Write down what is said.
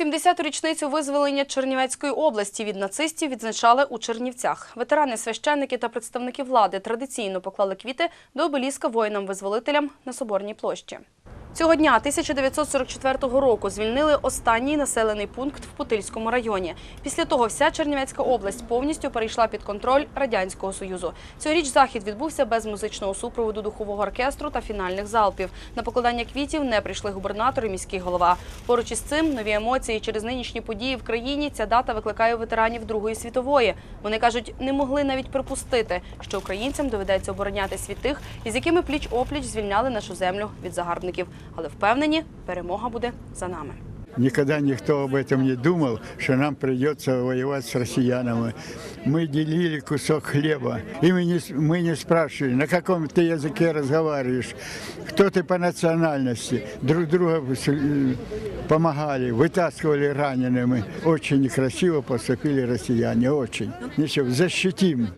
70-ту річницю визволення Чернівецької області від нацистів відзначали у Чернівцях. Ветерани, священники та представники влади традиційно поклали квіти до обеліска воїнам-визволителям на Соборній площі. Цього дня 1944 року звільнили останній населений пункт в Путильському районі. Після того вся Чернівецька область повністю перейшла під контроль Радянського Союзу. Цьогоріч захід відбувся без музичного супроводу духового оркестру та фінальних залпів. На покладання квітів не прийшли губернатор і міський голова. Поруч із цим нові емоції через нинішні події в країні. Ця дата викликає у ветеранів Другої світової. Вони кажуть, не могли навіть припустити, що українцям доведеться обороняти світ тих, із якими пліч опліч звільняли нашу землю від загарбників Але впевнені, перемога буде за нами. Никогда никто об этом не думал, что нам придется воевать с россиянами. Мы делили кусок хлеба. И мы не, с- мы не спрашивали, на каком ты языке разговариваешь, кто ты по национальности. Друг друга э, помогали, вытаскивали ранеными. Очень некрасиво поступили россияне, очень. Ничего, защитим.